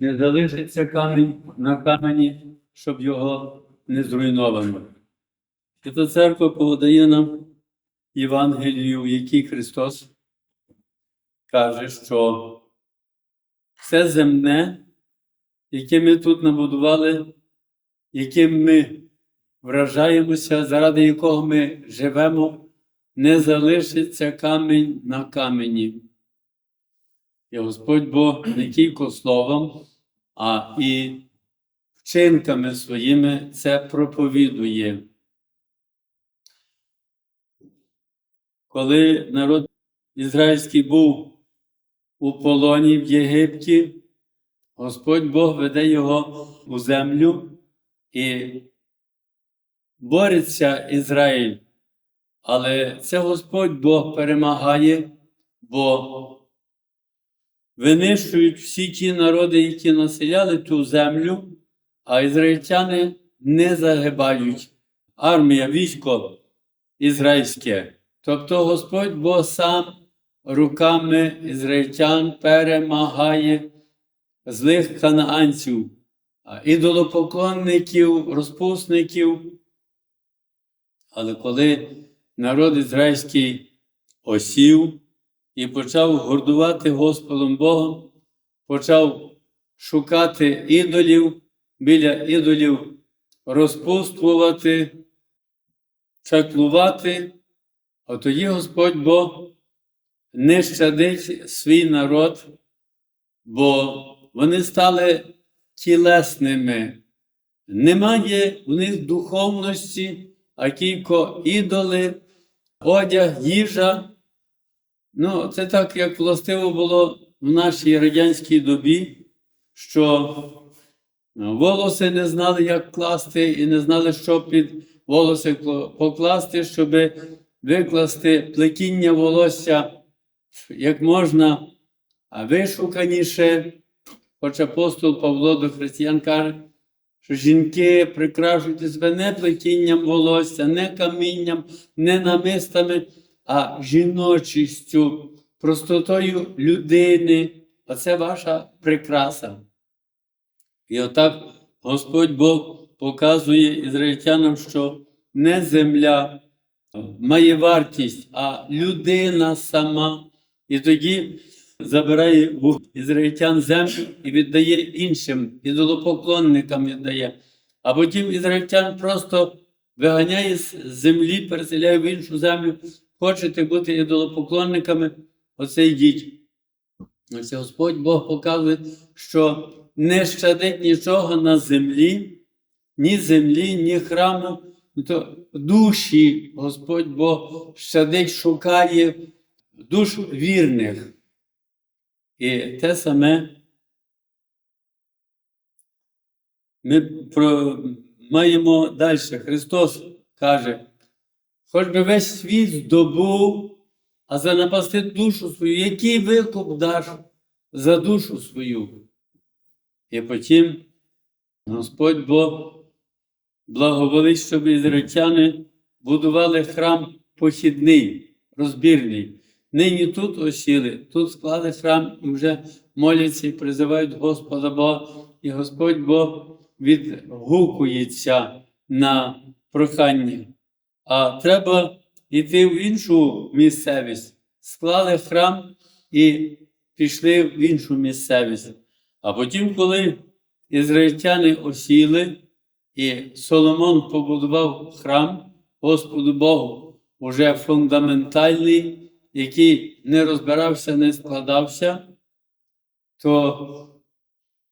Не залишиться камінь на камені, щоб його не зруйновано. Свята церква подає нам Євангелію, в якій Христос каже, що все земне, яке ми тут набудували, яким ми вражаємося, заради якого ми живемо, не залишиться камінь на камені. І Господь Бог не тільки словом, а і вчинками своїми це проповідує. Коли народ ізраїльський був у полоні в Єгипті, Господь Бог веде його у землю і бореться Ізраїль. Але це Господь Бог перемагає, бо винищують всі ті народи, які населяли ту землю, а ізраїльтяни не загибають. Армія, військо ізраїльське. Тобто Господь Бог сам руками ізраїльтян перемагає злих ханаанців, а ідолопоклонників, розпусників. Але коли народ ізраїльський осів і почав гордувати Господом Богом, почав шукати ідолів, біля ідолів розпустувати, чаклувати, а тоді Господь Бог не щадить свій народ, бо вони стали тілесними. Немає в них духовності, а тільки ідоли, одяг, їжа. Ну, це так, як властиво було в нашій радянській добі, що волоси не знали, як класти, і не знали, що під волоси покласти, щоб викласти плетіння волосся як можна вишуканіше. Хоч апостол Павло до християн каже, що жінки прикрашують себе не плетінням волосся, не камінням, не намистами, а жіночістю, простотою людини. Оце ваша прикраса. І отак Господь Бог показує ізраїльтянам, що не земля має вартість, а людина сама. І тоді забирає в ізраїльтян землю і віддає іншим, ідолопоклонникам віддає. А потім ізраїльтян просто виганяє з землі, переселяє в іншу землю. Хочете бути ідолопоклонниками, оце йдіть. Ось Господь Бог показує, що не щадить нічого на землі, ні землі, ні храму. То душі Господь Бог щадить, шукає душ вірних. І те саме ми маємо далі. Христос каже, хоч би весь світ здобув, а занапасти душу свою, який викуп даш за душу свою. І потім Господь Бог благоволить, щоб ізраїльтяни будували храм похідний, розбірний. Нині тут осіли, тут склали храм і вже моляться і призивають Господа Бога, і Господь Бог відгукується на прохання. А треба йти в іншу місцевість. Склали храм і пішли в іншу місцевість. А потім, коли ізраїльтяни осіли, і Соломон побудував храм Господу Богу, уже фундаментальний який не розбирався, не складався, то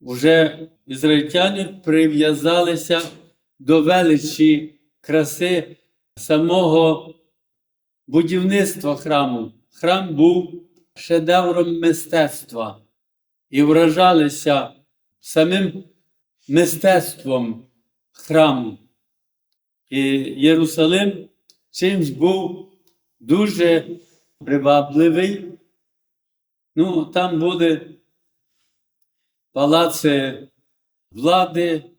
вже ізраїльтяни прив'язалися до величі краси самого будівництва храму. Храм був шедевром мистецтва і вражалися самим мистецтвом храму. І Єрусалим чимсь був дуже привабливий. Ну, там були палаци влади.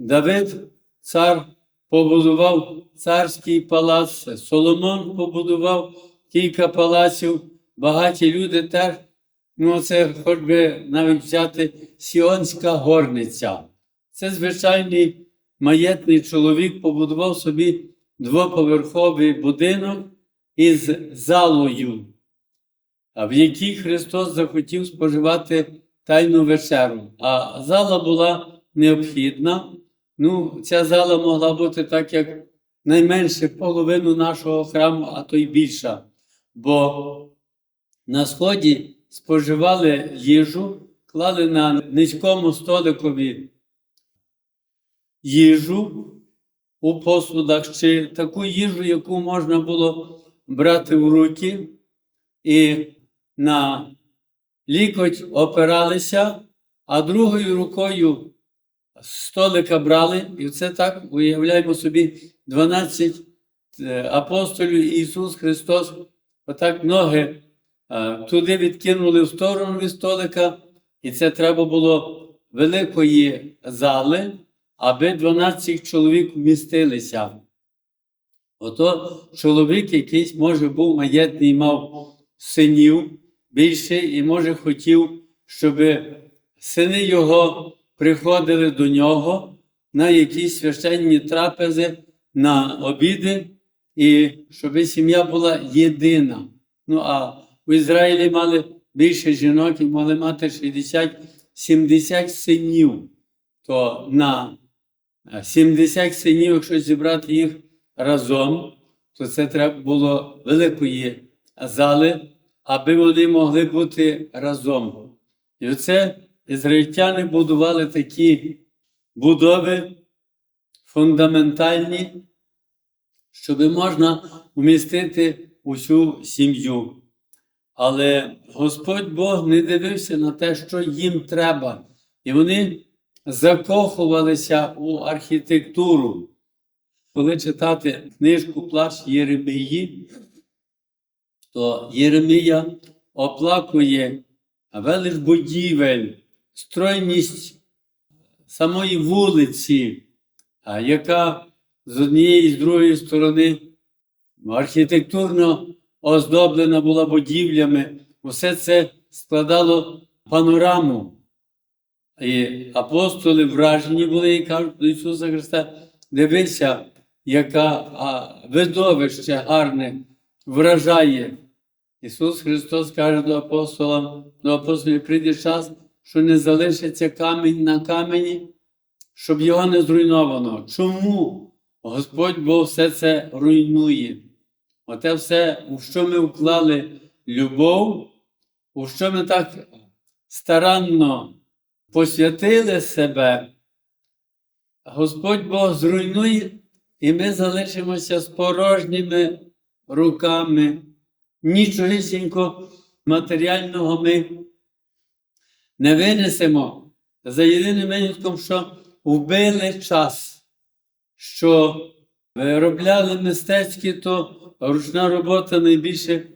Давид, цар, побудував царський палац, Соломон побудував кілька палаців багаті люди теж, ну це хоч би навіть взяти Сіонська горниця. Це звичайний маєтний чоловік побудував собі двоповерховий будинок із залою, в якій Христос захотів споживати тайну вечеру. А зала була необхідна. Ну, ця зала могла бути так, як найменше половину нашого храму, а то й більша. Бо на сході споживали їжу, клали на низькому столикові їжу у посудах, чи таку їжу, яку можна було брати в руки, і на лікоть опиралися, а другою рукою столика брали, і це так уявляємо собі 12 е, апостолів Ісус Христос, отак ноги туди відкинули в сторону від столика, і це треба було великої зали, аби 12 чоловік вмістилися. Ото чоловік якийсь, може, був маєтний, мав синів більше, і, може, хотів, щоб сини його приходили до нього на якісь священні трапези, на обіди, і щоб сім'я була єдина. Ну а в Ізраїлі мали більше жінок і могли мати 60-70 синів. То на 70 синів, якщо зібрати їх разом, то це треба було великої зали, аби вони могли бути разом. І оце ізраїльтяни будували такі будови фундаментальні, щоб можна вмістити усю сім'ю. Але Господь Бог не дивився на те, що їм треба. І вони закохувалися у архітектуру. Коли читати книжку Плач Єремії, то Єремія оплакує велич будівель, стройність самої вулиці, яка з однієї і з другої сторони архітектурно оздоблена була будівлями, усе це складало панораму. І апостоли вражені були і кажуть до Ісуса Христа, дивися, яка видовище гарне вражає. Ісус Христос каже до апостола, до апостолів, прийде час, що не залишиться камінь на камені, щоб його не зруйновано. Чому Господь Бог все це руйнує? Оте все, у що ми вклали любов, у що ми так старанно посвятили себе, Господь Бог зруйнує, і ми залишимося з порожніми руками. Нічогісінько матеріального ми не винесемо за єдиним винятком, що вбили час, що виробляли мистецькі, то ручна робота найбільше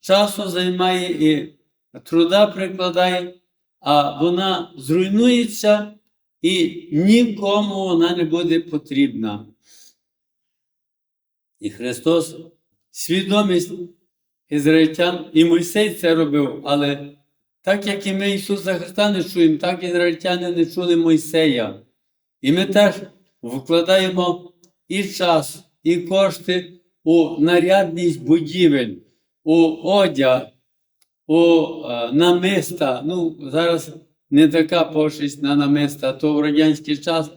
часу займає і труда прикладає, а вона зруйнується і нікому вона не буде потрібна. І Христос свідомість ізраїльтян, і Мойсей це робив, але так як і ми Ісуса Христа не чуємо, так ізраїльтяни не чули Мойсея. І ми теж вкладаємо і час, і кошти у нарядність будівель, у одяг, у е, намиста. Ну, зараз не така пошесть на намиста, то в радянський час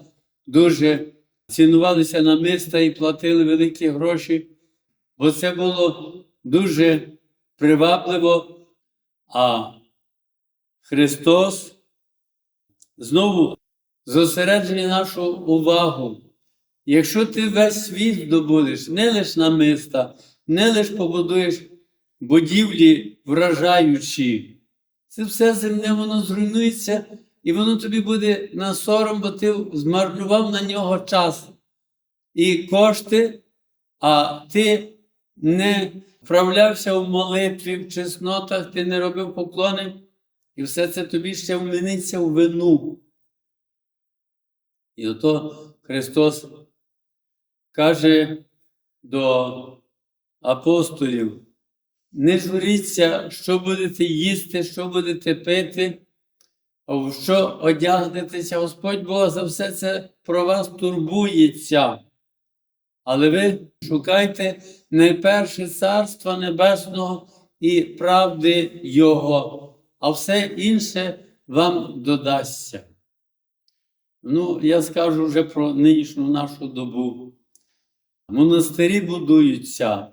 дуже цінувалися намиста і платили великі гроші, бо це було дуже привабливо. А Христос знову зосереджує нашу увагу. Якщо ти весь світ здобудеш, не лише намиста, не лише побудуєш будівлі вражаючі, це все земне, воно зруйнується, і воно тобі буде на сором, бо ти змарнував на нього час і кошти, а ти не вправлявся в молитві, в чеснотах, ти не робив поклони, і все це тобі ще вміниться в вину. І ото Христос каже до апостолів, не журіться, що будете їсти, що будете пити, в що одягнетеся. Господь Бог за все це про вас турбується. Але ви шукайте найперше Царства Небесного і правди Його, а все інше вам додасться. Ну, я скажу вже про нинішню нашу добу. Монастирі будуються,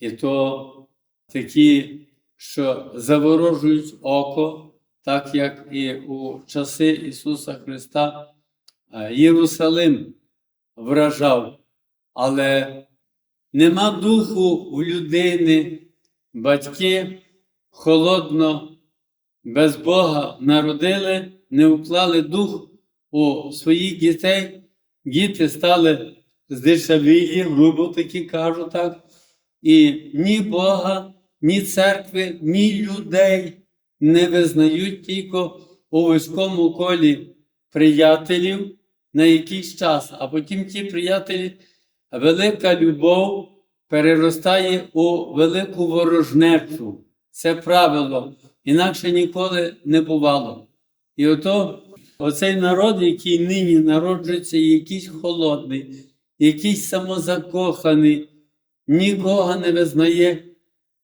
і то такі, що заворожують око, так як і у часи Ісуса Христа е, Єрусалим вражав, але нема духу в людини, батьки холодно, без Бога народили, не вклали дух у своїх дітей, діти стали здешевілі, грубо таки кажу так. І ні Бога, ні церкви, ні людей не визнають тільки у вузькому колі приятелів на якийсь час, а потім ті приятелі, велика любов переростає у велику ворожнечу. Це правило, інакше ніколи не бувало. І ото оцей народ, який нині народжується, якийсь холодний, якийсь самозакоханий, нікого не визнає.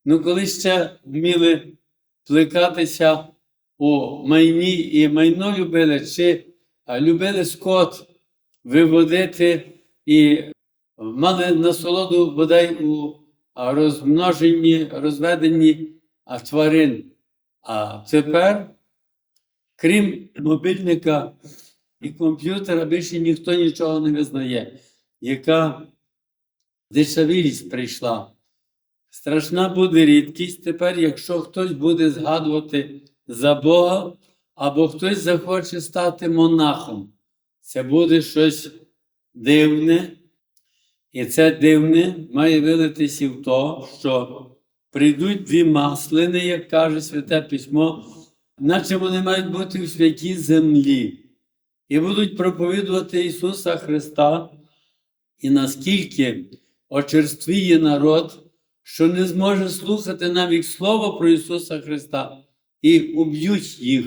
Ну, коли ще вміли плекатися у майні і майно любили, чи любили скот виводити і мали насолоду бодай у розмноженні, розведенні тварин. А тепер, крім мобільника і комп'ютера, більше ніхто нічого не визнає, яка дешевілість прийшла. Страшна буде рідкість тепер, якщо хтось буде згадувати за Бога, або хтось захоче стати монахом. Це буде щось дивне. І це дивне має вилитися в то, що прийдуть дві маслини, як каже Святе Письмо, наче вони мають бути в святій землі, і будуть проповідувати Ісуса Христа, і наскільки очерствіє народ, що не зможе слухати навіть Слово про Ісуса Христа, і уб'ють їх.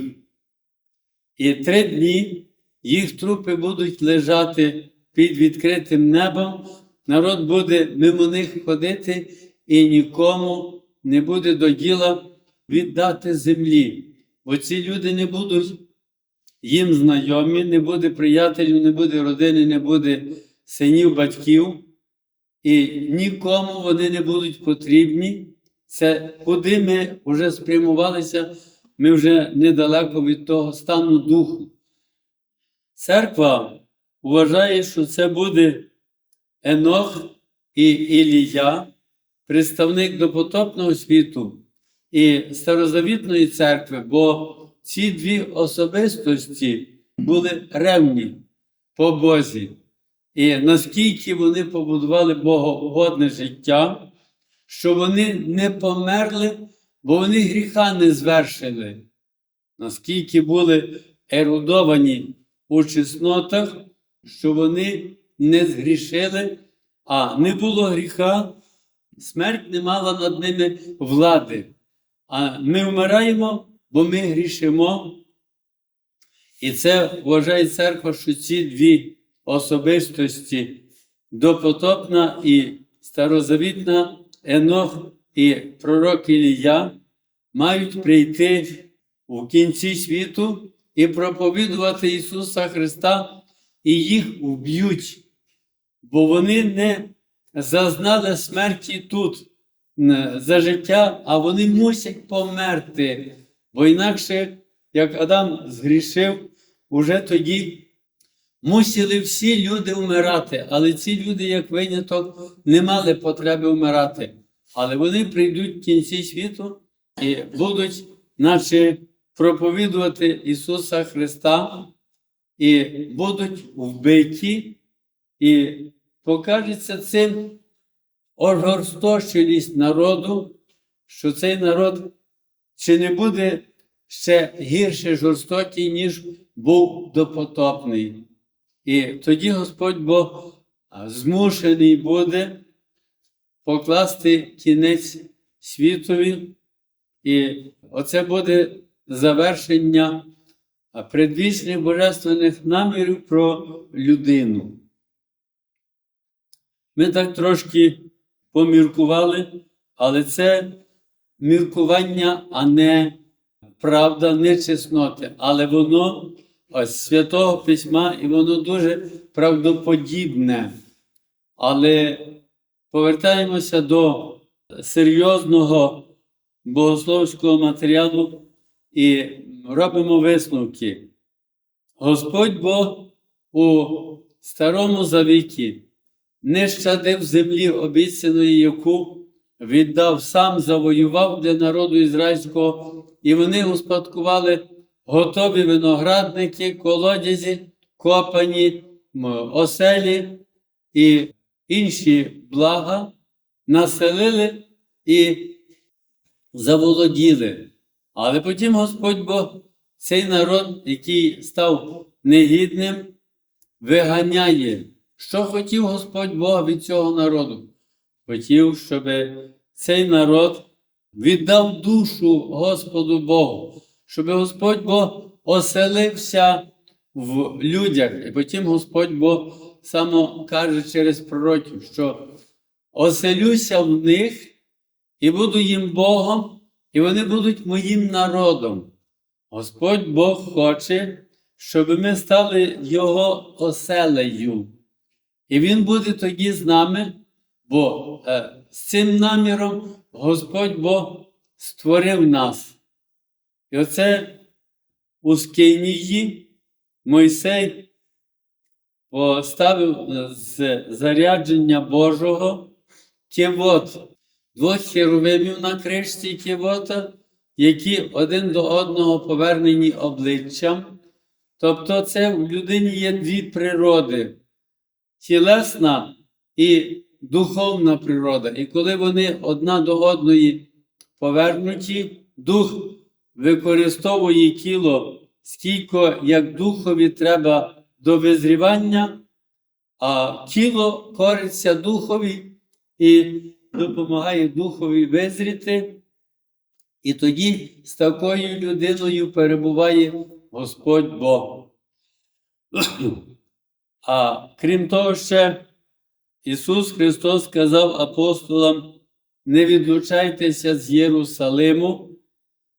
І три дні їх трупи будуть лежати під відкритим небом, народ буде мимо них ходити і нікому не буде до діла віддати землі. Бо ці люди не будуть їм знайомі, не буде приятелів, не буде родини, не буде синів, батьків, і нікому вони не будуть потрібні. Це куди ми вже спрямувалися, ми вже недалеко від того стану духу. Церква вважає, що це буде Енох і Ілія, представник допотопного світу і старозавітної церкви, бо ці дві особистості були ревні по Бозі. І наскільки вони побудували богоугодне життя, що вони не померли, бо вони гріха не звершили. Наскільки були ерудовані у чеснотах, що вони не згрішили, а не було гріха, смерть не мала над ними влади. А ми вмираємо, бо ми грішимо. І це вважає церква, що ці дві особистості допотопна і старозавітна Енох і пророк Ілія мають прийти у кінці світу і проповідувати Ісуса Христа, і їх вб'ють, бо вони не зазнали смерті тут за життя, а вони мусять померти. Бо інакше, як Адам згрішив, уже тоді мусили всі люди вмирати, але ці люди, як виняток, не мали потреби вмирати. Але вони прийдуть в кінці світу і будуть, наче, проповідувати Ісуса Христа, і будуть вбиті, і покажеться цим ожорсточеність народу, що цей народ чи не буде ще гірше жорстокий, ніж був допотопний. І тоді Господь Бог змушений буде покласти кінець світові. І оце буде завершення предвічних божественних намірів про людину. Ми так трошки поміркували, але це міркування, а не правда, не чесноти. Але воно з святого письма, і воно дуже правдоподібне. Але повертаємося до серйозного богословського матеріалу і робимо висновки. Господь Бог у Старому Завіті не щадив землі обіцяної, яку віддав сам, завоював для народу ізраїльського, і вони успадкували готові виноградники, колодязі, копані, оселі і інші блага, населили і заволоділи. Але потім Господь Бог цей народ, який став негідним, виганяє. Що хотів Господь Бог від цього народу? Хотів, щоб цей народ віддав душу Господу Богу, щоб Господь Бог оселився в людях. І потім Господь Бог само каже через пророків, що оселюся в них і буду їм Богом, і вони будуть моїм народом. Господь Бог хоче, щоб ми стали Його оселею. І Він буде тоді з нами, бо е, з цим наміром Господь Бог створив нас. І оце у Скинії Мойсей поставив е, з зарядження Божого кивот, двох херовимів на кришці кивота, які один до одного повернені обличчям. Тобто, це в людині є дві природи тілесна і духовна природа. І коли вони одна до одної повернуті, дух використовує тіло скільки як духові треба до визрівання, а тіло кориться духові і допомагає духові визріти. І тоді з такою людиною перебуває Господь Бог. А крім того, ще Ісус Христос сказав апостолам: не відлучайтеся з Єрусалиму,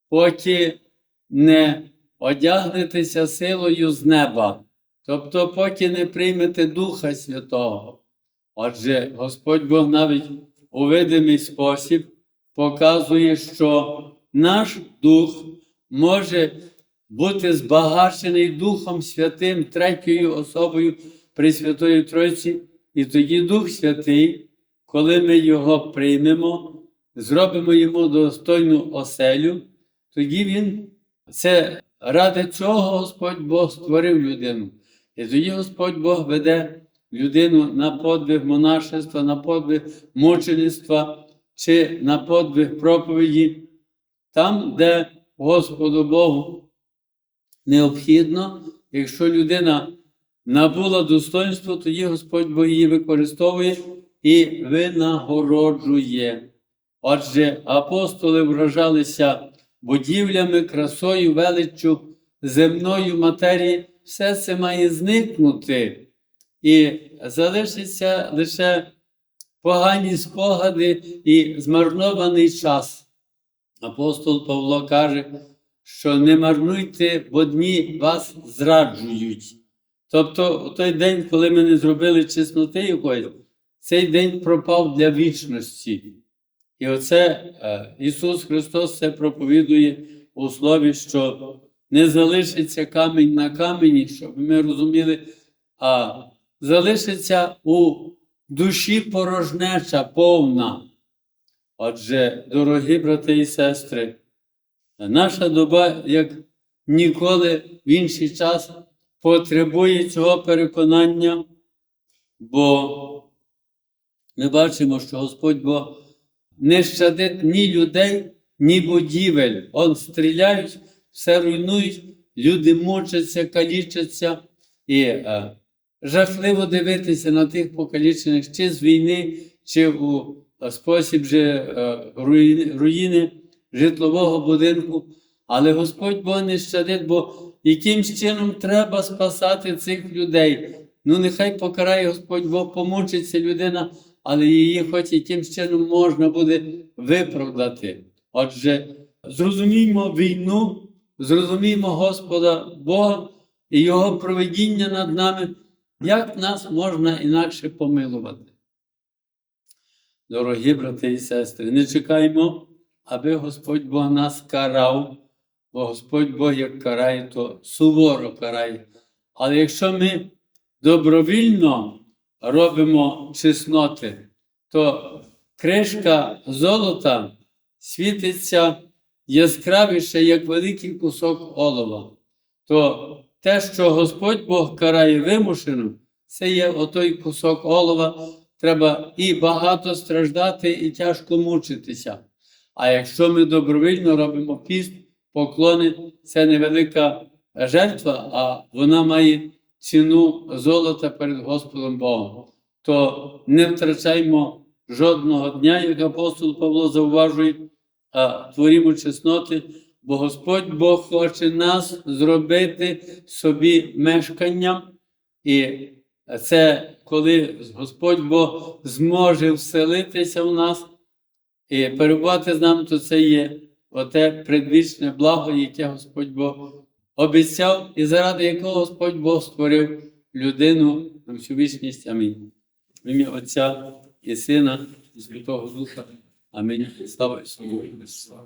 поки не одягнетеся силою з неба, тобто, поки не приймете Духа Святого. Отже, Господь Бог навіть у видимий спосіб показує, що наш дух може бути збагачений Духом Святим, третьою особою Пресвятої Тройці, і тоді Дух Святий, коли ми його приймемо, зробимо йому достойну оселю, тоді Він це ради чого Господь Бог створив людину. І тоді Господь Бог веде людину на подвиг монашества, на подвиг мучеництва чи на подвиг проповіді, там, де Господу Богу необхідно, якщо людина набула достоинство, тоді Господь Бог її використовує і винагороджує. Отже, апостоли вражалися будівлями, красою, величчю, земною матерії, все це має зникнути. І залишиться лише погані спогади і змарнований час. Апостол Павло каже, що не марнуйте, бо дні вас зраджують. Тобто, той день, коли ми не зробили чесноти якоїсь, цей день пропав для вічності. І оце е, Ісус Христос це проповідує у слові, що не залишиться камінь на камені, щоб ми розуміли, а залишиться у душі порожнеча повна. Отже, дорогі брати і сестри, наша доба, як ніколи в інший час, потребує цього переконання, бо ми бачимо, що Господь Бог не щадить ні людей, ні будівель. Он стріляють, все руйнують, люди мучаться, калічаться. І е, жахливо дивитися на тих покалічених чи з війни, чи у е, спосіб же е, руїни, руїни житлового будинку. Але Господь Бог не щадить, бо якимсь чином треба спасати цих людей. Ну, нехай покарає Господь Бог, помучиться людина, але її хоч якимсь чином можна буде виправдати. Отже, зрозуміймо війну, зрозуміймо Господа Бога і Його проведіння над нами, як нас можна інакше помилувати. Дорогі брати і сестри, не чекаймо, аби Господь Бог нас карав, бо Господь Бог як карає, то суворо карає. Але якщо ми добровільно робимо чесноти, то кришка золота світиться яскравіше, як великий кусок олова. То те, що Господь Бог карає вимушено, це є отой кусок олова. Треба і багато страждати, і тяжко мучитися. А якщо ми добровільно робимо піст, поклони, це невелика жертва, а вона має ціну золота перед Господом Богом. То не втрачаймо жодного дня, як апостол Павло зауважує, а творімо чесноти, бо Господь Бог хоче нас зробити собі мешканням, і це коли Господь Бог зможе вселитися в нас і перебувати з нами, то це є оте предвічне благо, яке Господь Бог обіцяв, і заради якого Господь Бог створив людину на всю вічність. Амінь. В ім'я Отця і Сина, і Святого Духа. Амінь. Слава Ісусу.